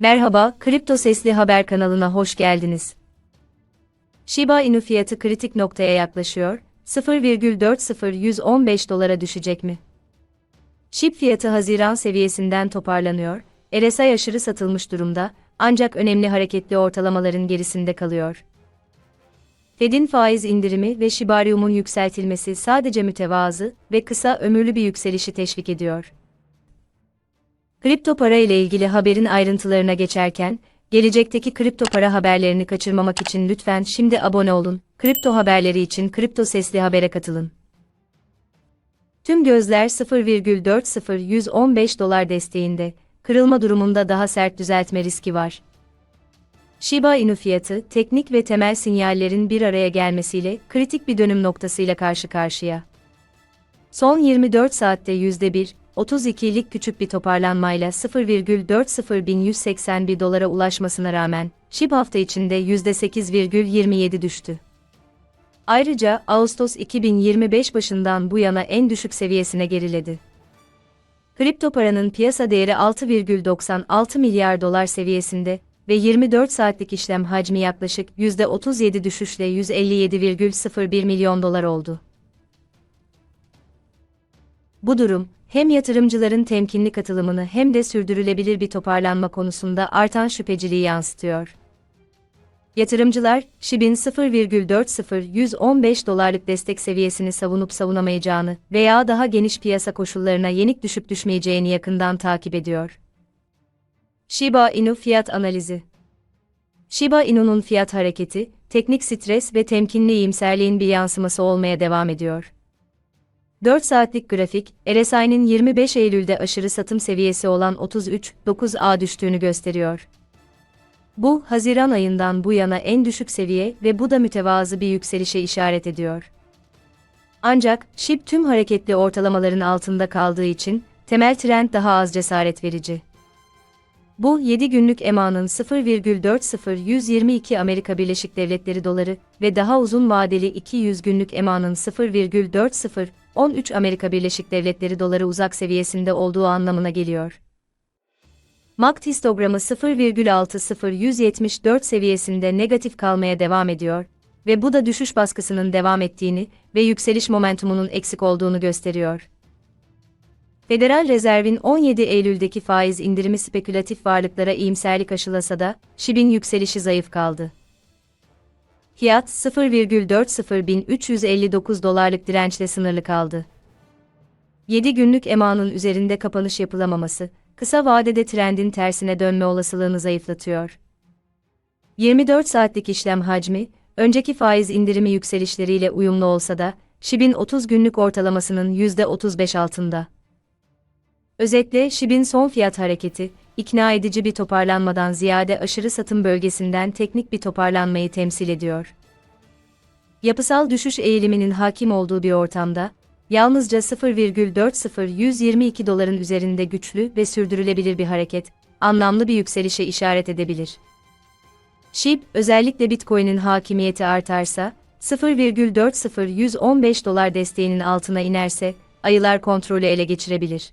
Merhaba, Kripto Sesli Haber kanalına hoş geldiniz. Shiba Inu fiyatı kritik noktaya yaklaşıyor, 0,40115 dolara düşecek mi? SHIB fiyatı Haziran seviyesinden toparlanıyor, RSI aşırı satılmış durumda, ancak önemli hareketli ortalamaların gerisinde kalıyor. Fed'in faiz indirimi ve Shibarium'un yükseltilmesi sadece mütevazı ve kısa ömürlü bir yükselişi teşvik ediyor. Kripto para ile ilgili haberin ayrıntılarına geçerken, gelecekteki kripto para haberlerini kaçırmamak için lütfen şimdi abone olun. Kripto haberleri için Kripto Sesli Haber'e katılın. Tüm gözler 0,40115 dolar desteğinde, kırılma durumunda daha sert düzeltme riski var. Shiba Inu fiyatı, teknik ve temel sinyallerin bir araya gelmesiyle kritik bir dönüm noktasıyla karşı karşıya. Son 24 saatte %1, 32'lik küçük bir toparlanmayla 0,40181 dolara ulaşmasına rağmen, SHIB hafta içinde %8,27 düştü. Ayrıca Ağustos 2025 başından bu yana en düşük seviyesine geriledi. Kripto paranın piyasa değeri 6,96 milyar dolar seviyesinde ve 24 saatlik işlem hacmi yaklaşık %37 düşüşle 157,01 milyon dolar oldu. Bu durum, hem yatırımcıların temkinli katılımını hem de sürdürülebilir bir toparlanma konusunda artan şüpheciliği yansıtıyor. Yatırımcılar, SHIB'in 0,40115 dolarlık destek seviyesini savunup savunamayacağını veya daha geniş piyasa koşullarına yenik düşüp düşmeyeceğini yakından takip ediyor. Shiba Inu fiyat analizi Shiba Inu'nun fiyat hareketi, teknik stres ve temkinli iyimserliğin bir yansıması olmaya devam ediyor. 4 saatlik grafik, RSI'nin 25 Eylül'de aşırı satım seviyesi olan 33.9A düştüğünü gösteriyor. Bu, Haziran ayından bu yana en düşük seviye ve bu da mütevazı bir yükselişe işaret ediyor. Ancak, SHIB tüm hareketli ortalamaların altında kaldığı için, temel trend daha az cesaret verici. Bu 7 günlük EMA'nın 0,40122 Amerika Birleşik Devletleri doları ve daha uzun vadeli 200 günlük EMA'nın 0,4013 Amerika Birleşik Devletleri doları uzak seviyesinde olduğu anlamına geliyor. MACD histogramı 0,60174 seviyesinde negatif kalmaya devam ediyor ve bu da düşüş baskısının devam ettiğini ve yükseliş momentumunun eksik olduğunu gösteriyor. Federal Rezerv'in 17 Eylül'deki faiz indirimi spekülatif varlıklara iyimserlik aşılasa da, SHIB'in yükselişi zayıf kaldı. Fiyat 0,40359 dolarlık dirençle sınırlı kaldı. 7 günlük EMA'nın üzerinde kapanış yapılamaması, kısa vadede trendin tersine dönme olasılığını zayıflatıyor. 24 saatlik işlem hacmi, önceki faiz indirimi yükselişleriyle uyumlu olsa da, SHIB'in 30 günlük ortalamasının %35 altında. Özetle SHIB'in son fiyat hareketi, ikna edici bir toparlanmadan ziyade aşırı satım bölgesinden teknik bir toparlanmayı temsil ediyor. Yapısal düşüş eğiliminin hakim olduğu bir ortamda, yalnızca 0,40122 doların üzerinde güçlü ve sürdürülebilir bir hareket, anlamlı bir yükselişe işaret edebilir. SHIB, özellikle Bitcoin'in hakimiyeti artarsa, 0,40115 dolar desteğinin altına inerse, ayılar kontrolü ele geçirebilir.